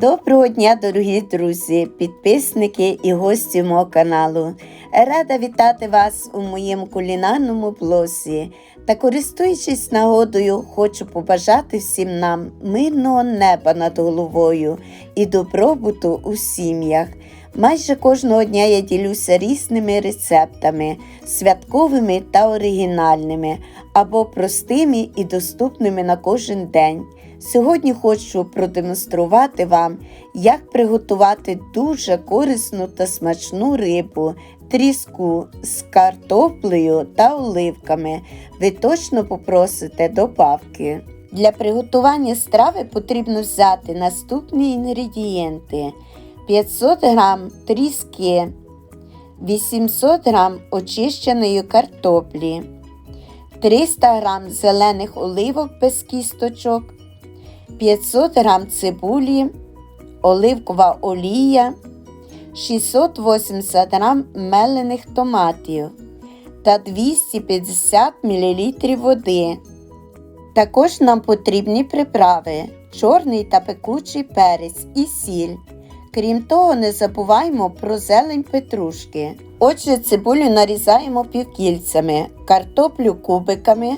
Доброго дня, дорогі друзі, підписники і гості мого каналу. Рада вітати вас у моєму кулінарному блозі. Та користуючись нагодою, хочу побажати всім нам мирного неба над головою і добробуту у сім'ях. Майже кожного дня я ділюся різними рецептами, святковими та оригінальними, або простими і доступними на кожен день. Сьогодні хочу продемонструвати вам, як приготувати дуже корисну та смачну рибу, тріску з картоплею та оливками. Ви точно попросите добавки. Для приготування страви потрібно взяти наступні інгредієнти: 500 г тріски, 800 г очищеної картоплі, 300 г зелених оливок без кісточок. 500 г цибулі, оливкова олія, 680 г мелених томатів та 250 мл води. Також нам потрібні приправи, чорний та пекучий перець і сіль. Крім того, не забуваємо про зелень петрушки. Отже, цибулю нарізаємо півкільцями, картоплю кубиками.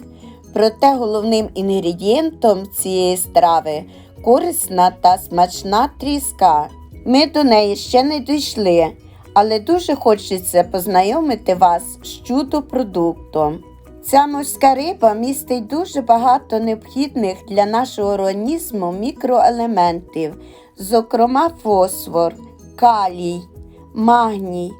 Проте головним інгредієнтом цієї страви корисна та смачна тріска. Ми до неї ще не дійшли, але дуже хочеться познайомити вас з чудо-продуктом. Ця морська риба містить дуже багато необхідних для нашого організму мікроелементів, зокрема фосфор, калій, магній,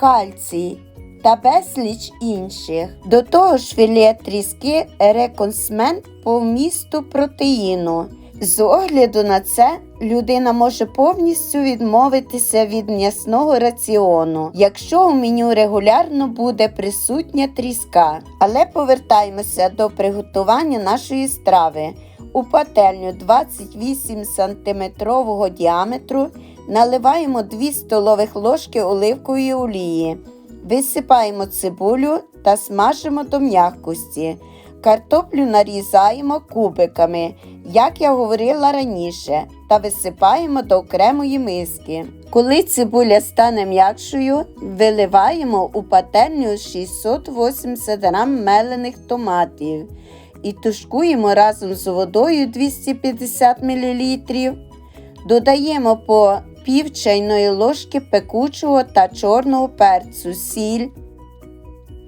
кальцій та безліч інших. До того ж філе тріски реконсмент по вмісту протеїну. З огляду на це людина може повністю відмовитися від м'ясного раціону, якщо у меню регулярно буде присутня тріска. Але повертаємося до приготування нашої страви. У пательню 28 см діаметру наливаємо 2 столових ложки оливкової олії. Висипаємо цибулю та смажимо до м'якості. Картоплю нарізаємо кубиками, як я говорила раніше, та висипаємо до окремої миски. Коли цибуля стане м'якшою, виливаємо у пательню 680 г мелених томатів і тушкуємо разом з водою 250 мл. Додаємо по пів чайної ложки пекучого та чорного перцю, сіль.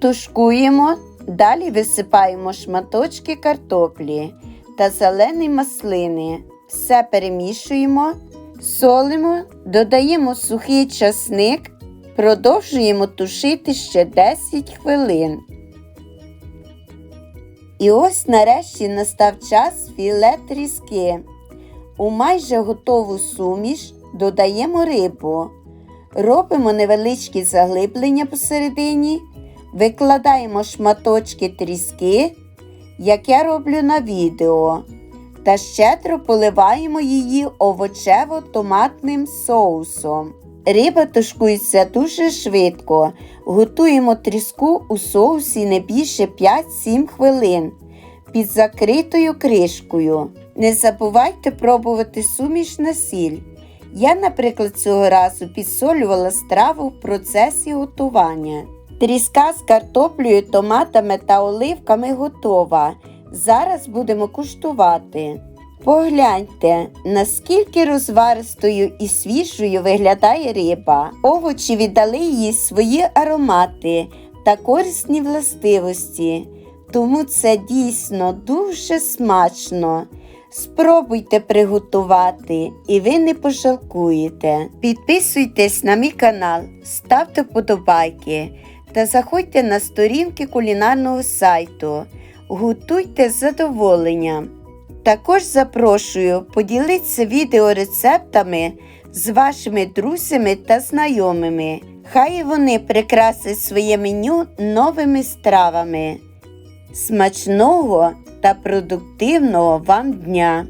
Тушкуємо, далі висипаємо шматочки картоплі та зелені маслини. Все перемішуємо, солимо, додаємо сухий часник, продовжуємо тушити ще 10 хвилин. І ось нарешті настав час філе тріски. У майже готову суміш додаємо рибу, робимо невеличкі заглиблення посередині, викладаємо шматочки тріски, як я роблю на відео, та щедро поливаємо її овочево-томатним соусом. Риба тушкується дуже швидко. Готуємо тріску у соусі не більше 5-7 хвилин під закритою кришкою. Не забувайте пробувати суміш на сіль. Я, наприклад, цього разу підсолювала страву в процесі готування. Тріска з картоплею, томатами та оливками готова. Зараз будемо куштувати. Погляньте, наскільки розваристою і свіжою виглядає риба. Овочі віддали їй свої аромати та корисні властивості. Тому це дійсно дуже смачно. Спробуйте приготувати і ви не пожалкуєте. Підписуйтесь на мій канал, ставте вподобайки та заходьте на сторінки кулінарного сайту. Готуйте з задоволенням. Також запрошую поділитися відеорецептами з вашими друзями та знайомими. Хай вони прикрасять своє меню новими стравами. Смачного та продуктивного вам дня!